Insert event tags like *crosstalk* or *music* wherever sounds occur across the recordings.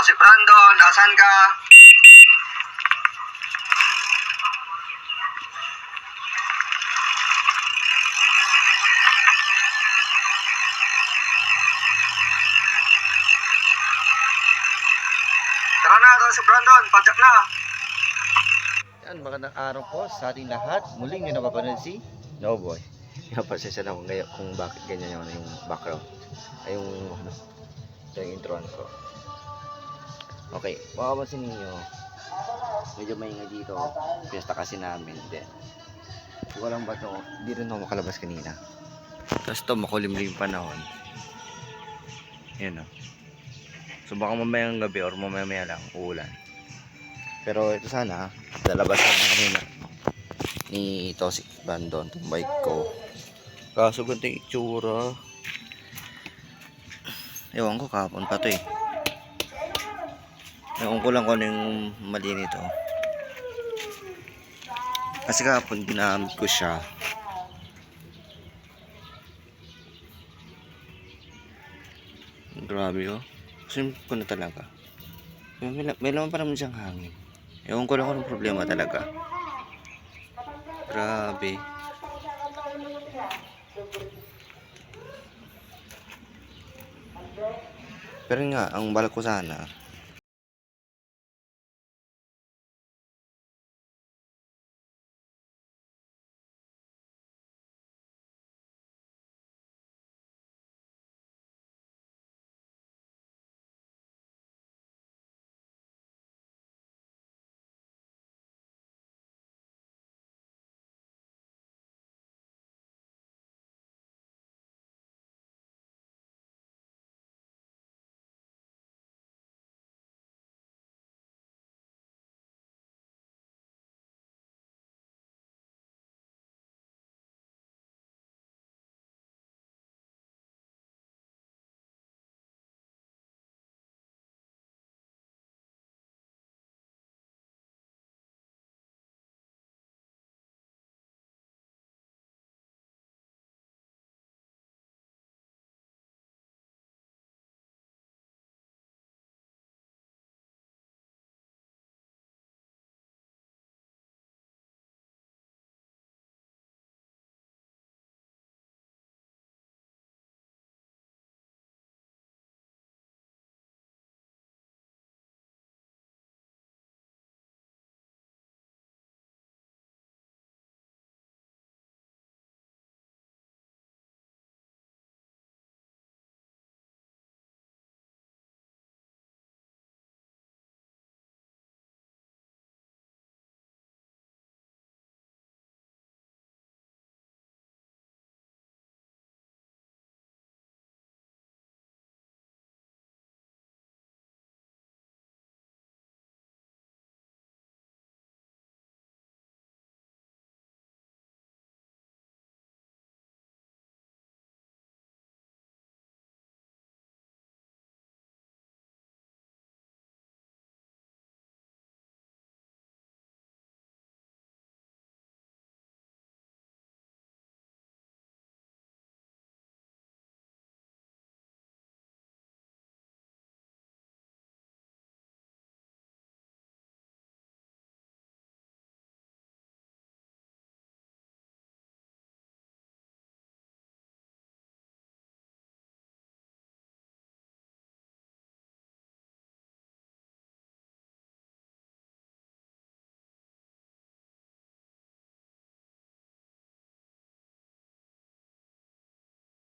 Oh, si Brandon, asan ka? Tara na, to si Brandon, padyak na. Yan, magandang araw po sa ating lahat. Muling nyo napapanood si No Boy. Napasensya na ngayon kung bakit ganyan yung, background. Ay yung, ano, yung introan ko. Okay, makapansin ninyo, medyo maingay dito. Piyesta kasi namin. Then, kung alam ba to, hindi rin ako makalabas kanina. Tapos to, makulimlim panahon. Yan o. So baka mamayang gabi or mamaya lang uulan. Pero ito sana, lalabas na kami na ni Tosik Bandon, itong bike ko. Kaso ganito yung itsura. Ewan ko, kahapon pa to eh. Ewan ko lang kung ano yung mali nito. Kasi kahapon ginamit ko siya. Grabe oh. Kasi ko na talaga. May, may, laman pa naman siyang hangin. Ewan ko lang kung problema talaga. Grabe. Pero nga, ang balak ko sana,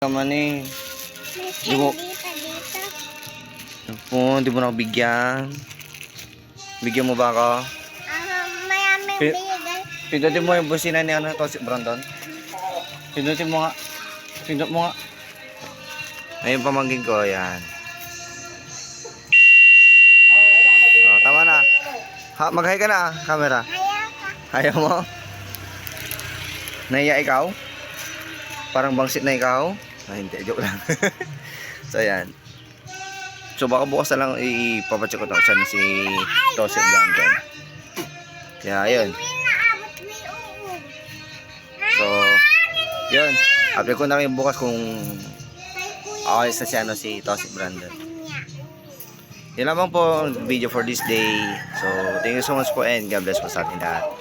naman eh. Di mo, po, di mo na bigyan. Bigyan mo ba ako? Ah, mayaming Pi- bigay. Pindutin mo yung busina ni ano to si Brandon. Pindutin mo nga. Pindut mo nga. Ayun pamangkin ko, yan. Oh, tama na. Ha, mag-hi ka na, camera. Kaya ka. Ayaw mo? Naiya ikaw? Parang bangsit na ikaw? Ah, hindi, joke lang. *laughs* so, ayan. So, baka bukas na lang ipapacheck ko to sa si Tosip Brandon. Kaya, ayun. So, yun. Update ko na rin bukas kung ayos na si, ano, si Tosip Brandon. Yun lamang po video for this day. So, thank you so much po and God bless po sa ating lahat.